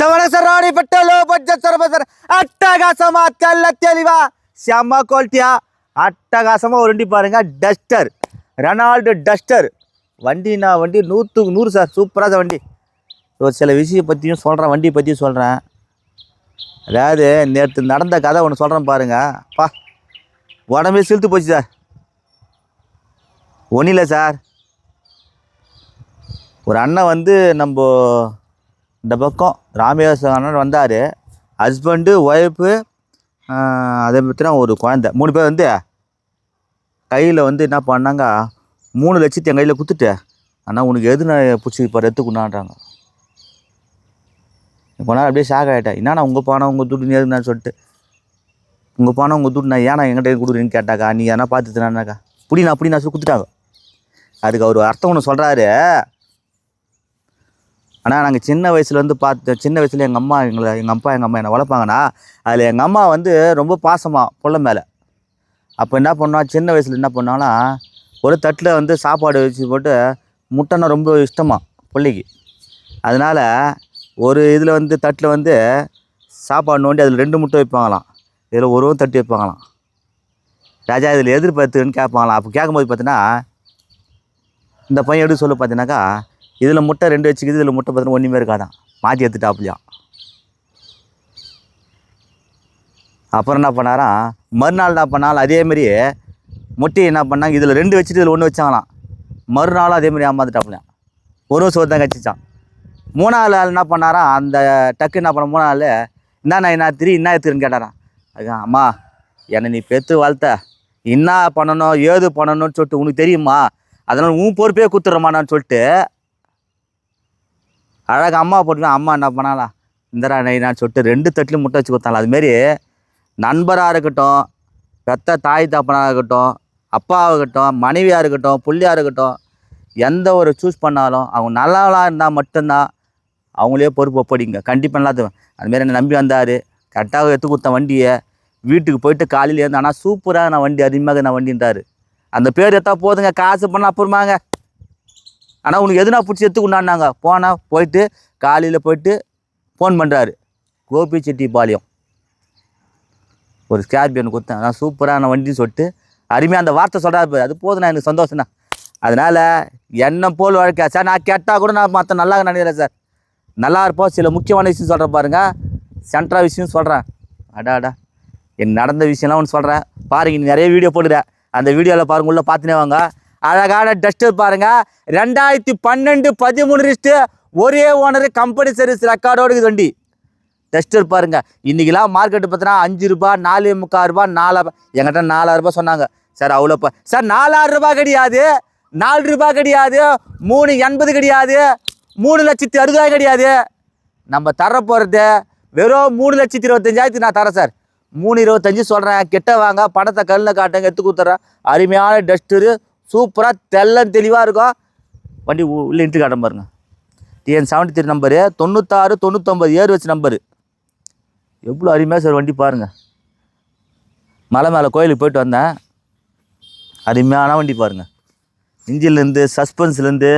சவணசராணி பெட்டலோ budget சரபசர் அட்டகாசமா தெல்ல தெளிவா? செம்ம குவாலிட்டியா அட்டகாசமா ஒரு வண்டி பாருங்க டஸ்டர். Renault duster. வண்டினா வண்டி நூற்றுக்கு நூறு சார் சூப்பராக வண்டி. ஒரு சில விஷயம் பற்றியும் சொல்கிறேன் வண்டி பற்றியும் சொல்கிறேன் அதாவது நேற்று நடந்த கதை ஒன்று சொல்கிறேன் பாருங்க. பா உடம்பே சிலுத்து போச்சு சார். ஒன்றும் இல்லை சார். ஒரு அண்ணன் வந்து நம்ம இந்த பக்கம் ராமேஸ்வரன் வந்தார். ஹஸ்பண்டு ஒய்ஃபு அதே பற்றினா ஒரு குழந்த. மூணு பேர் வந்து கையில் வந்து என்ன பண்ணாங்க? மூணு லட்சத்தி என் கையில் கொடுத்துட்டு ஆனால் உனக்கு எது நான் பிடிச்சி இப்போ எடுத்துக்குண்ணான்றாங்க இப்போ நான் அப்படியே ஷாக் ஆகிட்டேன் என்னண்ணா உங்கள் பணம் உங்கள் துட்டு எதுன்னு சொல்லிட்டு? உங்கள் பணம் உங்கள் துட்டு நான் ஏன்னா என்கிட்ட கொடுக்குறீன்னு கேட்டாக்கா? நீ எதனா பார்த்துட்டுனாக்கா புடி நான் அப்படி நான் சொல்லி கொடுத்துட்டாங்க. அதுக்கு அவர் அர்த்தம் ஒன்று சொல்கிறாரு ஆனால் நாங்கள் சின்ன வயசுலேருந்து பார்த்து சின்ன வயசில் எங்கள் அம்மா எங்களை எங்கள் அப்பா எங்கள் அம்மா என்னை வளர்ப்பாங்கண்ணா அதில் எங்கள் அம்மா வந்து ரொம்ப பாசமாக புள்ள மேலே. அப்போ என்ன பண்ணோம் சின்ன வயசில் என்ன பண்ணோன்னா ஒரு தட்டில் வந்து சாப்பாடு வச்சு போட்டு முட்டைன்னா ரொம்ப இஷ்டமாக பிள்ளைக்கு. அதனால் ஒரு இதில் வந்து தட்டில் வந்து சாப்பாடு நோண்டி அதில் ரெண்டு முட்டை வைப்பாங்களாம். இதில் ஒரு தட்டி வைப்பாங்களாம். ராஜா இதில் எதிர்பார்த்துன்னு கேட்பாங்களாம். அப்போ கேட்கும்போது பார்த்தீங்கன்னா இந்த பையன் எப்படி சொல்ல பார்த்தீங்கன்னாக்கா இதில் முட்டை ரெண்டு வச்சுக்குது இதில் முட்டை பார்த்தீங்கன்னா ஒன்றுமே இருக்காதான் மாற்றி எடுத்துட்டாப்லையாம் அப்புறம் என்ன பண்ணாராம் மறுநாள் என்ன பண்ணாலும் அதே முட்டையை என்ன பண்ணாங்க இதில் ரெண்டு வச்சுட்டு இதில் ஒன்று வச்சாங்களாம். மறுநாளும் அதேமாதிரி மாதிரி ஒரு வருஷம் தான் கழிச்சிச்சான் மூணாவது ஆள் என்ன பண்ணாராம் அந்த டக்கு என்ன பண்ண மூணாவது என்னண்ணா என்ன திரி என்ன எடுத்துருன்னு கேட்டாராம். அதுதான் அம்மா என்னை நீ பெற்று வளர்த்த. என்ன பண்ணணும் ஏது பண்ணணும்னு சொல்லிட்டு உனக்கு தெரியுமா? அதனால் உன் பொறுப்பே குத்துறமான்னு சொல்லிட்டு அழகாக அம்மா போட்டுக்கலாம் அம்மா என்ன பண்ணாலா இந்தரா நான் சொல்லிட்டு ரெண்டு தட்டிலும் முட்டை வச்சு கொடுத்தாலும் அதுமாரி நண்பராக இருக்கட்டும் பெத்த தாய் தாப்பனாக இருக்கட்டும் அப்பாவாக இருக்கட்டும் மனைவியாக இருக்கட்டும் புள்ளியாக இருக்கட்டும் எந்த ஒரு சூஸ் பண்ணாலும் அவங்க நல்லவளாக இருந்தால் மட்டும்தான் அவங்களே பொறுப்பு ஒப்படிங்க. கண்டிப்பாக நல்லா அதுமாரி என்னை நம்பி வந்தார். கரெக்டாக எடுத்து கொடுத்த வண்டியை வீட்டுக்கு போயிட்டு காலையில் இருந்து ஆனால் சூப்பராக நான் வண்டி அதிகமாக நான் வண்டின்றாரு. அந்த பேர் எத்தா போதுங்க. காசு பண்ணால் அப்புறமாங்க. ஆனால் உனக்கு எதுனா பிடிச்சி எடுத்துக்கொண்டான்னாங்க போனால் போயிட்டு காலையில் போயிட்டு ஃபோன் பண்ணுறாரு கோபி கோபிச்செட்டிப்பாளையம் ஒரு ஸ்கார்பியன் கொடுத்தேன் நான் சூப்பரான வண்டின்னு சொல்லிட்டு அருமையாக அந்த வார்த்தை சொல்கிறாரு அது போதும் நான் எனக்கு சந்தோஷம்னா அதனால் என்ன போல் வாழ்க்கை. சார் நான் கேட்டால் கூட நான் மற்ற நல்லா நினைக்கிறேன் சார். நல்லா இருப்போம். சில முக்கியமான விஷயம் சொல்கிறேன் பாருங்கள் சென்ட்ரா விஷயம் சொல்கிறேன் அடா அடா. என் நடந்த விஷயம்லாம் ஒன்று சொல்கிறேன் பாருங்க நீ நிறைய வீடியோ போடுறேன். அந்த வீடியோவில் பாருங்க உள்ளே பார்த்துனே வாங்க. அழகான டஸ்டர் பாருங்க. ரெண்டாயிரத்தி பன்னெண்டு பதிமூணு ரிஸ்ட்டு ஒரே ஓனர் கம்பெனி சர்வீஸ் ரெக்கார்டோடு இது வண்டி. டஸ்டர் பாருங்க. இன்றைக்கெலாம் மார்க்கெட்டு பார்த்தோன்னா அஞ்சு ரூபா நாலு முக்கால் ரூபா நாலா எங்கிட்ட நாலாயிரம் ரூபாய் சொன்னாங்க. சார் அவ்வளோப்பா சார் நாலாயிரம் ரூபாய் கிடையாது. நாலு ரூபாய் கிடையாது. மூணு எண்பது கிடையாது. மூணு லட்சத்தி அறுபதாயிரம் கிடையாது. நம்ம தர போகிறது வெறும் மூணு லட்சத்தி இருபத்தஞ்சாயிரத்துக்கு நான் தரேன் சார். மூணு இருபத்தஞ்சி சொல்கிறேன் கெட்ட வாங்க பணத்தை கல்லில் காட்டுங்க எடுத்து கொடுத்துட்றேன். அருமையான டஸ்டரு சூப்பராக தெள்ளன் தெளிவாக இருக்கும் வண்டி உள்ளே உள்ள இன்ட்டு பாருங்க. டிஎன் செவன்ட்டி த்ரீ நம்பரு தொண்ணூத்தாறு தொண்ணூத்தொம்பது ஏர் வச்சு நம்பரு எவ்வளோ அருமையாக சார் வண்டி பாருங்கள் மலை மேலே கோயிலுக்கு போயிட்டு வந்தேன். அருமையான வண்டி பாருங்கள் இன்ஜின்லேருந்து சஸ்பென்ஸ்லேருந்து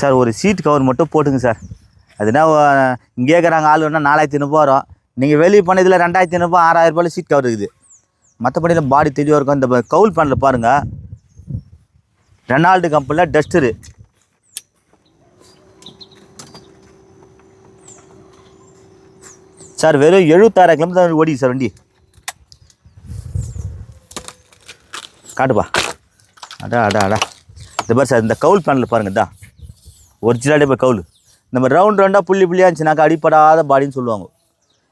சார் ஒரு சீட் கவர் மட்டும் போட்டுங்க சார் அதுனா இங்கே இருக்கிறாங்க ஆள் வேணால் நாலாயிரத்தி ஐநூறுபா வரும். நீங்கள் வெளியே பண்ணதில் ரெண்டாயிரத்தி ஐநூறுபா ஆறாயிரம் ரூபாயில் சீட் கவர் இருக்குது. மற்றபடி பாடி தெளிவாக இருக்கும். இந்த கவுல் பேனில் பாருங்கள் ரெனால்டு கம்பெனியில் டஸ்டரு சார் வெறும் எழுபத்தாயிரம் கிலோமீட்டர் ஓடி சார் வண்டி. காட்டுப்பா அடா அடா அடா. இந்த மாதிரி சார் இந்த கவுல் பேனில் பாருங்கள் தான் ஒரிஜினலே இப்போ கவுல். நம்ம ரவுண்ட் ரவுண்டாக புள்ளி புள்ளியாக இருந்துச்சுனாக்கா அடிப்படாத பாடின்னு சொல்லுவாங்க.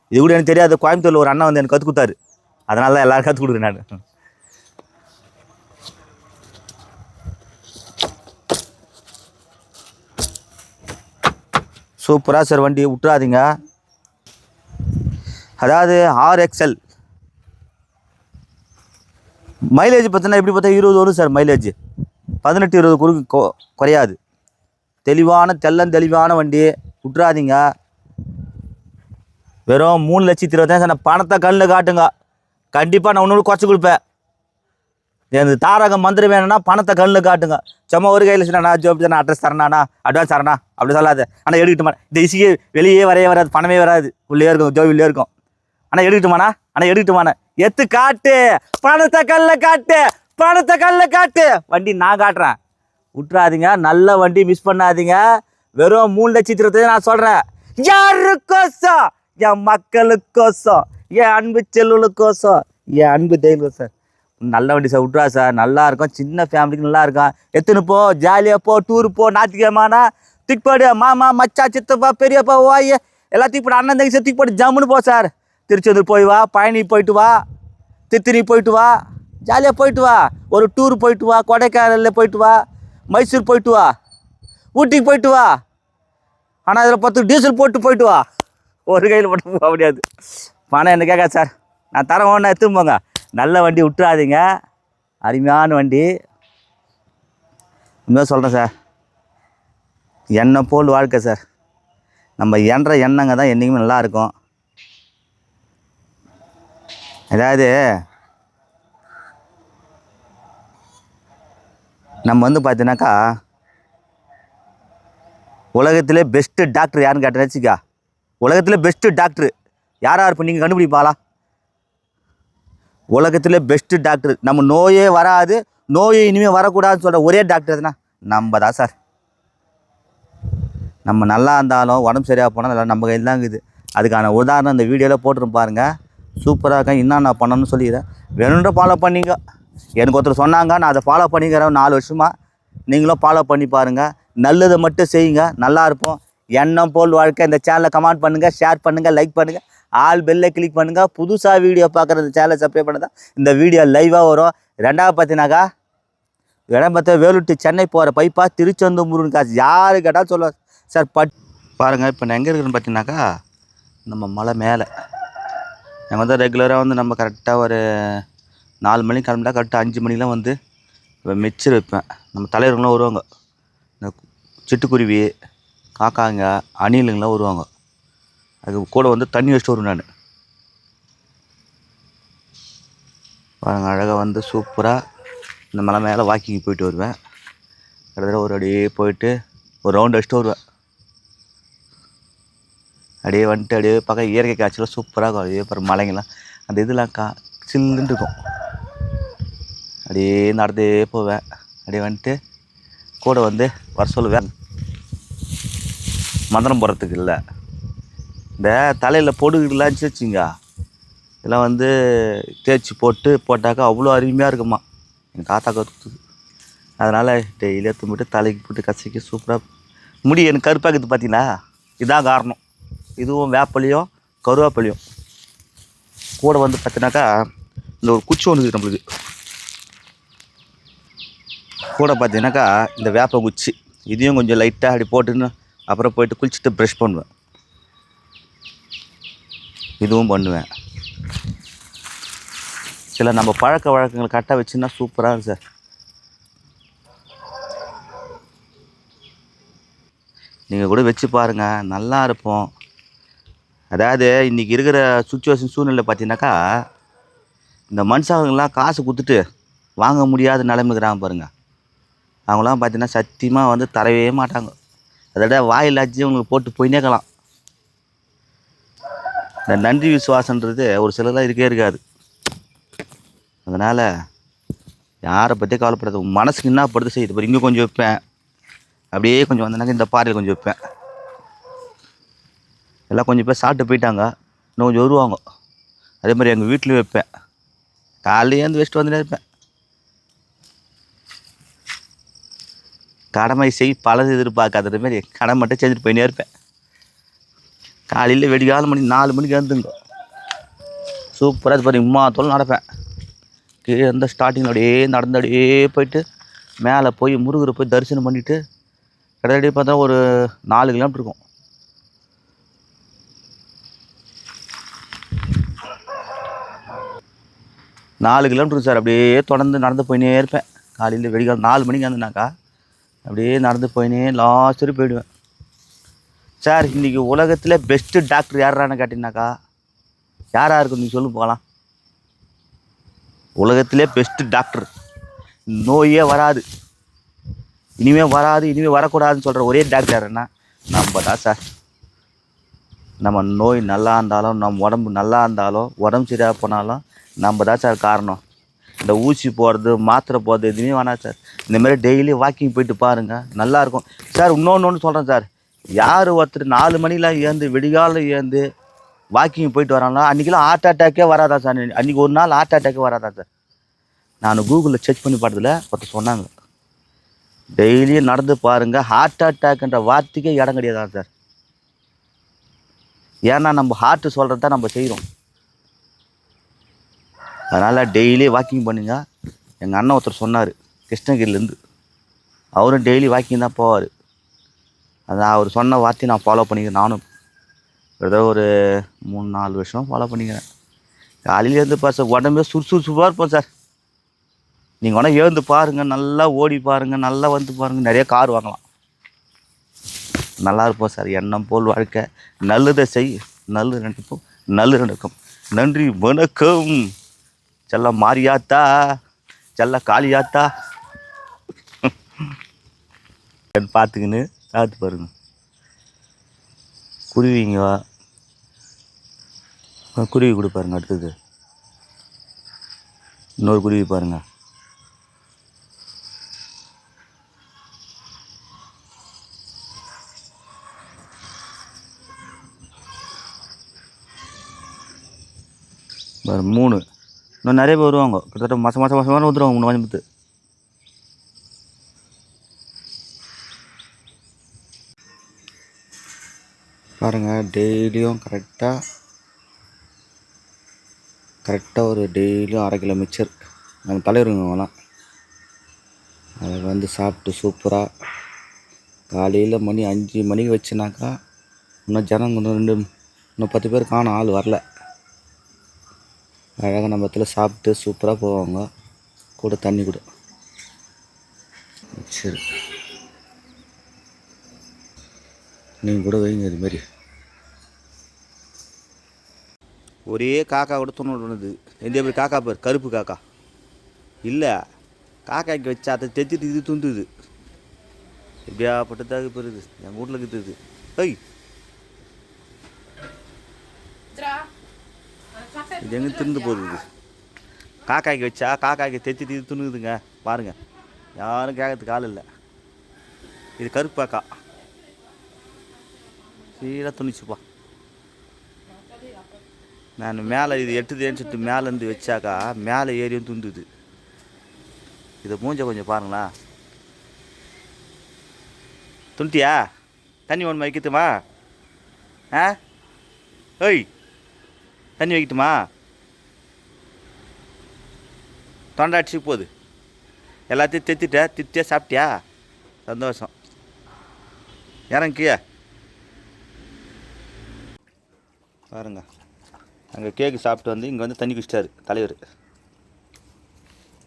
இது கூட எனக்கு தெரியாது. கோயம்புத்தூரில் ஒரு அண்ணன் வந்து எனக்கு கற்றுக் கொடுத்தாரு. அதனால தான் எல்லோரும் கற்றுக் கொடுக்குறேன் நான். சூப்பராக சார் வண்டி விட்டுறாதீங்க அதாவது ஆர்எக்ஸ்எல் மைலேஜ் பார்த்தீங்கன்னா எப்படி பார்த்தா இருபது வரும் சார் மைலேஜ் பதினெட்டு இருபது குறுக்கு கொ- குறையாது. தெளிவான தெள்ளன் தெளிவான வண்டி. விட்றாதீங்க வெறும் மூணு லட்சத்தி இருபத்தஞ்சு நான் பணத்தை கண்ணில் காட்டுங்க. கண்டிப்பாக நான் ஒன்று குறைச்சி கொடுப்பேன். எனக்கு தாரக மந்திரம் வேணும்னா பணத்தை கண்ணில் காட்டுங்க. சும்மா ஒரு கையில் சொன்னா ஜோப் நான் அட்ரஸ் தரணாண்ணா அட்வான்ஸ் தரணா அப்படி சொல்லாது. ஆனால் எடுக்கட்டுமா இந்த இசியே வெளியே வரையே வராது பணமே வராது. உள்ளே இருக்கும் ஜோப் உள்ளே இருக்கும். ஆனால் எடுக்கட்டுமாண்ணா ஆனால் எடுக்கட்டுமாண்ணா எத்து காட்டு பணத்தை கல்ல காட்டு பணத்தை கல்ல காட்டு. வண்டி நான் காட்டுறேன். விட்றாதீங்க நல்ல வண்டி மிஸ் பண்ணாதீங்க. வெறும் மூணு லட்சத்தி நான் சொல்கிறேன் யாருக்கோசம்? என் மக்களுக்கோசம் என் அன்பு செல்லுகளுக்கோசம் என் அன்பு தெய்வம் சார். நல்ல வண்டி சார் விட்றா சார். நல்லா இருக்கும். சின்ன ஃபேமிலிக்கு நல்லா இருக்கும். எத்தனை போ ஜாலியாக போ டூர் போ ஞாயிற்றுக்கிழமானா திக்பாடு மாமா மச்சா சித்தப்பா பெரியப்பா ஓய் எல்லாத்தையும் போட்டு அண்ணன் தங்கச்சி தூக்கி போட்டு ஜம்முன்னு போ சார். திருச்செந்தூர் போய் வா பழனி போயிட்டு வா திருத்தணி போயிட்டு வா ஜாலியாக போயிட்டு வா. ஒரு டூர் போயிட்டு வா கொடைக்கானலில் போயிட்டு வா மைசூர் போயிட்டு வா ஊட்டிக்கு போயிட்டு வா. ஆனால் இதில் பத்து டீசல் போட்டு போயிட்டு வா. ஒரு கையில் மட்டும் போக முடியாது. பணம் என்ன கேட்காது சார்? நான் தரேன் ஒன்று எடுத்துன்னு போங்க. நல்ல வண்டி விட்டுறாதீங்க. அருமையான வண்டி. இன்னும் சொல்கிறேன் சார்? எண்ணெய் போல் வாழ்க்கை சார். நம்ம என்ற எண்ணங்க தான் என்றைக்குமே நல்லா இருக்கும். அதாவது நம்ம வந்து பார்த்தீங்கன்னாக்கா உலகத்திலே பெஸ்ட்டு டாக்டர் யாருன்னு கேட்டேன்னு வச்சுக்கா உலகத்தில் பெஸ்ட்டு டாக்டர் யார் இருப்போம் நீங்கள் கண்டுபிடிப்பாளா? உலகத்தில் பெஸ்ட்டு டாக்டர் நம்ம நோயே வராது நோயே இனிமேல் வரக்கூடாதுன்னு சொல்கிற ஒரே டாக்டர் எதுனா? நம்ம தான் சார் நம்ம நல்லா இருந்தாலும் உடம்பு சரியாக போனால் நல்லா நம்ம கையில் தான் இருக்குது அதுக்கான உதாரணம் இந்த வீடியோவில் போட்டுரும் பாருங்க. சூப்பராக இருக்கேன். என்னென்ன நான் பண்ணணும்னு சொல்லிக்கிறேன். வேணுன்ற ஃபாலோ பண்ணிங்க எனக்கு ஒருத்தர் சொன்னாங்க நான் அதை ஃபாலோ பண்ணிக்கிறேன். நாலு வருஷமாக நீங்களும் ஃபாலோ பண்ணி பாருங்கள் நல்லதை மட்டும் செய்யுங்க. நல்லா இருப்போம். எண்ணம் போல் வாழ்க்கை. இந்த சேனலை கமெண்ட் பண்ணுங்கள் ஷேர் பண்ணுங்கள் லைக் பண்ணுங்கள் ஆல் பெல்லை கிளிக் பண்ணுங்கள் புதுசாக வீடியோ பார்க்குற இந்த சேனலை சப்ஸ்கிரைப் பண்ணுங்க இந்த வீடியோ லைவாக வரும். ரெண்டாவது பார்த்தீங்கன்னாக்கா இடம் பார்த்தா வேலுட்டு சென்னை போகிற பைப்பா திருச்செந்தூர் முருகன் காசு. யாரு கேட்டாலும் சொல்லுவார் சார் பட் பாருங்கள் இப்போ நான் எங்கே இருக்கிறேன்னு பார்த்தீங்கன்னாக்கா நம்ம மலை மேலே. நான் வந்து ரெகுலராக வந்து நம்ம கரெக்டாக ஒரு நாலு மணிக்கு கிளம்பிட்டா கரெக்டாக அஞ்சு மணிக்கெலாம் வந்து மிச்சர் வைப்பேன். நம்ம தலைவர்கள்லாம் வருவாங்க. இந்த சிட்டுக்குருவி காக்காங்க அணிலுங்கெலாம் வருவாங்க. அது கூட வந்து தண்ணி வச்சுட்டு வருவேன் நான். பாருங்க அழகாக வந்து சூப்பராக இந்த மலை மேலே வாக்கிங் போயிட்டு வருவேன். கிட்டத்தட்ட ஒரு அப்படியே போயிட்டு ஒரு ரவுண்ட் அடிச்சுட்டு வருவேன். அப்படியே வந்துட்டு அப்படியே பக்கம் இயற்கை காட்சியெலாம் சூப்பராக இருக்கும். அப்படியே அப்புறம் மலைங்கெல்லாம். அந்த இதெல்லாம் கா சில்லுன்னு இருக்கும். அப்படியே நடந்தே போவேன். அப்படியே வந்துட்டு கூட வந்து வர சொல்லுவேன். மந்திரம் போடுறதுக்கு இல்லை. இந்த தலையில் பொடுகுலாம் வச்சுங்க. இதெல்லாம் வந்து தேய்ச்சி போட்டு போட்டாக்கா அவ்வளோ அருமையாக இருக்குமா. எங்கள் தாத்தா கற்றுக்குது அதனால் டெய்லி தும்பிட்டு தலைக்கு போட்டு கசக்கி சூப்பராக முடி எனக்கு கருப்பாக்குது பார்த்தீங்களா இதுதான் காரணம். இதுவும் வேப்பலையும் கருவேப்பிலையும். கூட வந்து பார்த்தீங்கன்னாக்கா இந்த ஒரு குச்சி ஒன்று இருக்குது நம்மளுக்கு. கூட பார்த்தீங்கன்னாக்கா இந்த வேப்ப குச்சி இதையும் கொஞ்சம் லைட்டாக அப்படி போட்டுன்னு அப்புறம் போயிட்டு குளிச்சுட்டு ப்ரஷ் பண்ணுவேன். இதுவும் பண்ணுவேன். சில நம்ம பழக்க வழக்கங்களை கரெக்டாக வச்சுன்னா சூப்பராக இருக்கும் சார். நீங்கள் கூட வச்சு பாருங்கள் நல்லா இருப்போம் அதாவது இன்றைக்கி இருக்கிற சுச்சுவேஷன் சூழ்நிலை பார்த்தீங்கன்னாக்கா இந்த மனுஷங்களாம் காசு கொடுத்துட்டு வாங்க முடியாத நிலைமைக்கிறாங்க பாருங்கள் அவங்களாம் பார்த்தீங்கன்னா சத்தியமாக வந்து தரவே மாட்டாங்க. அதோட வாயிலாச்சு உங்களுக்கு போட்டு போயினேக்கலாம். இந்த நன்றி விசுவாசன்றது ஒரு சிலர்லாம் இருக்கே இருக்காது. அதனால் யாரை பற்றி கவலைப்படாது உன் மனசுக்கு என்ன படுத்து செய்யுது பாரு இங்கே கொஞ்சம் வைப்பேன். அப்படியே கொஞ்சம் வந்தனாக்க இந்த பாறையில் கொஞ்சம் வைப்பேன். எல்லாம் கொஞ்சம் பேர் சாப்பிட்டு போயிட்டாங்க. இன்னும் கொஞ்சம் வருவாங்க. அதே மாதிரி எங்கள் வீட்லேயும் வைப்பேன். காலையிலேருந்து வச்சுட்டு வந்துட்டே இருப்பேன். கடமை செய் பலது எதிர்பார்க்காத மாதிரி கடமை மட்டும் செஞ்சுட்டு போயினே இருப்பேன். காலையில் வெடிகால மணி நாலு மணிக்கு வந்துங்க சூப்பராக பாருங்க இம்மா தோல் நடப்பேன். கீழே இருந்த ஸ்டார்டிங்கில் அப்படியே நடந்து அப்படியே போயிட்டு மேலே போய் முருகரை போய் தரிசனம் பண்ணிவிட்டு கிட்டத்தட்ட பார்த்தா ஒரு நாலு கிலோமீட்டர் இருக்கும். நாலு கிலோமீட்டர் சார் அப்படியே தொடர்ந்து நடந்து போயினே இருப்பேன். காலையில் வெடிக்கால் நாலு மணிக்கு வந்துனாக்கா அப்படியே நடந்து போயினே லாஸ்ட் வரைக்கும் போயிடுவேன். சார் இன்றைக்கி உலகத்தில் பெஸ்ட்டு டாக்டர் யாரான்னு கேட்டிங்கனாக்கா யாராக இருக்கும் நீங்கள் சொல்லு போகலாம். உலகத்திலே பெஸ்ட்டு டாக்டர் நோயே வராது. இனிமேல் வராது இனிமேல் வரக்கூடாதுன்னு சொல்கிற ஒரே டாக்டர் என்ன நம்ம தான் சார். நம்ம நோய் நல்லா இருந்தாலும் நம்ம உடம்பு நல்லா இருந்தாலும் உடம்பு சரியாக போனாலும் நம்ம தான் சார் காரணம். இந்த ஊசி போடுறது மாத்திரை போடுறது எதுவுமே வேணாம் சார். இந்தமாரி டெய்லி வாக்கிங் போயிட்டு பாருங்கள் நல்லாயிருக்கும் சார் இன்னொன்று ஒன்று சொல்கிறேன் சார். யார் ஒருத்தர் நாலு மணிலாம் ஏந்து விடிகாலம் ஏந்து வாக்கிங் போயிட்டு வராங்களோ அன்றைக்கெலாம் ஹார்ட் அட்டாக்கே வராதா சார். அன்றைக்கி ஒரு நாள் ஹார்ட் அட்டாக்கே வராதா சார். நான் கூகுளில் செக் பண்ணி பார்த்ததில் ஒருத்தர் சொன்னாங்க. டெய்லியும் நடந்து பாருங்கள் ஹார்ட் அட்டாக்ன்ற வார்த்தைக்கே இடம் கிடையாதா சார். ஏன்னா நம்ம ஹார்ட்டு சொல்கிறது தான் நம்ம செய்கிறோம் அதனால் டெய்லி வாக்கிங் பண்ணுங்க. எங்கள் அண்ணன் ஒருத்தர் சொன்னார் கிருஷ்ணகிரிலேருந்து அவரும் டெய்லி வாக்கிங் தான் போவார். அதான் அவர் சொன்ன வார்த்தையை நான் ஃபாலோ பண்ணிக்கிறேன் நானும். ஏதோ ஒரு மூணு நாலு வருஷம் ஃபாலோ பண்ணிக்கிறேன். காலையில் எழுந்து பார் சார் உடம்பே சுறுசுறுசுப்பாக இருப்போம் சார். நீங்கள் வேணால் எழுந்து பாருங்கள் நல்லா ஓடி பாருங்கள் நல்லா வந்து பாருங்கள் நிறைய கார் வாங்கலாம். நல்லா இருப்போம் சார் எண்ணம் போல் வாழ்க்கை. நல்லதை செய் நல்லது நினைப்போம் நல்லது நடக்கும். நன்றி வணக்கம். செல்ல மாரியாத்தா செல்ல காளியாத்தா. பார்த்துக்கின்னு பார்த்து பாருங்க. குருவிங்க குருவி கொடு பாருங்க அடுத்தது. இன்னொரு குருவி பாருங்க மூணு. இன்னும் நிறைய பேர் வருவாங்க. கிட்டத்தட்ட மாதம் மாதம் மாதம் மாதம் வந்துடுவாங்க மூணு மஞ்சள் பாருங்கள் டெய்லியும் கரெக்டாக கரெக்டாக ஒரு டெய்லியும் அரை கிலோ மிச்சர் நம்ம தலைவருங்க அதை வந்து சாப்பிட்டு சூப்பராக காலையில் மணி அஞ்சு மணிக்கு வச்சுனாக்கா இன்னும் ஜனங்க இன்னும் ரெண்டு இன்னும் பத்து பேர் காணும் ஆள் வரல. அழகாக நம்ம இடத்துல சாப்பிட்டு சூப்பராக போவாங்க. கூட தண்ணி கூட. சரி. நீங்கள் கூட வைங்க இது மாதிரி. ஒரே காக்கா கூட துணுது எந்த எப்படி காக்கா பேர்? கருப்பு காக்கா. இல்லை. காக்காய்க்கு வச்சா அதை தெத்திட்டு இது துந்துது. எப்படியாப்பட்டதாக பெறுது எங்கள் வீட்டில் இருக்குது ஐய் இது எங்கே திருந்து போகுது இது காக்காய்க்கு வச்சா காக்காய்க்கு தெத்திட்டு இது துணுதுங்க பாருங்கள் யாரும் கேட்கறதுக்கு ஆள் இல்லை. இது கருப்பாக்கா. சீராக துணிச்சுப்பா நான் மேலே இது எட்டுதேன்னு சொல்லிட்டு மேலேருந்து வச்சாக்கா மேலே ஏறியும் துந்துது இதை மூஞ்ச கொஞ்சம் பாருங்களா. துணிட்டியா தண்ணி ஒன்று வைக்கட்டுமா ஆ? ஓய் தண்ணி வைக்கட்டுமா? தொண்டை போகுது. எல்லாத்தையும் தெத்திட்ட தித்தியா சாப்பிட்டியா? சந்தோஷம். இறங்கிய பாருங்க. அங்கே கேக்கு சாப்பிட்டு வந்து இங்கே வந்து தண்ணி குடிச்சிட்டாரு தலைவர்.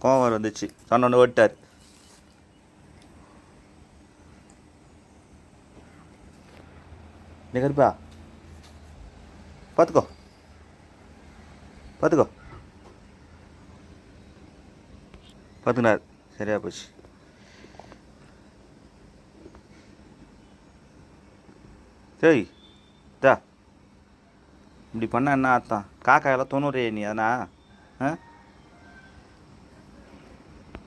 கோவம் வந்துச்சு. சொன்னோன்னு ஓட்டார் கருப்பா பார்த்துக்கோ. பார்த்துக்கோ. பார்த்துக்கினார் சரியா போச்சு. சரி தா இப்படி பண்ண என்ன அர்த்தம்? காக்கா எல்லாம் தொண்ணூறு நீ அதனா? ஆ?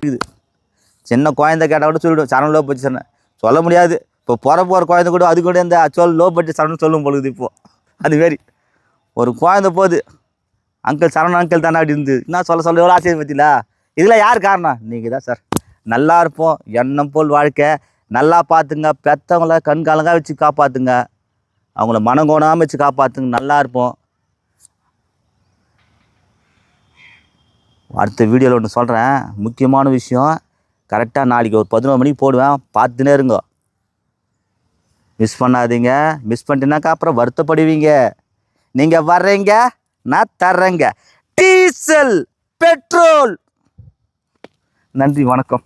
இது. சின்ன குழந்தை கேட்டால் கூட சொல்லிவிடும் சரணம் லோ பட்ஜெட் சொன்னேன். சொல்ல முடியாது. இப்போ போகிற போகிற குழந்தை கூட அது கூட இந்த சொல் லோ பட்ஜெட் சரணம் சொல்லும் பொழுது இப்போ. அதுமாரி ஒரு குழந்தை போகுது. அங்கிள் சரண அங்கிள் தானே அப்படி இருந்து? என்ன சொல்ல சொல்ல எவ்வளோ ஆசையை பற்றிலா இதில் யார் காரணம்? நீங்கள் தான் சார் நல்லா இருப்போம். எண்ணம் போல் வாழ்க்கை. நல்லா பார்த்துங்க. பெற்றவங்கள கண்காலங்க வச்சு காப்பாற்றுங்க அவங்கள மனங்கோணாமல் வச்சு காப்பாற்றுங்க நல்லா இருப்போம். அடுத்த வீடியோவில் ஒன்று சொல்கிறேன் முக்கியமான விஷயம் கரெக்டாக நாளைக்கு ஒரு பதினோரு மணிக்கு போடுவேன். பார்த்துனே இருங்க. மிஸ் பண்ணாதீங்க. மிஸ் பண்ணிட்டீங்கன்னாக்கா அப்புறம் வருத்தப்படுவீங்க. நீங்கள் வர்றீங்க? நான் தர்றேங்க. Diesel petrol. நன்றி வணக்கம்.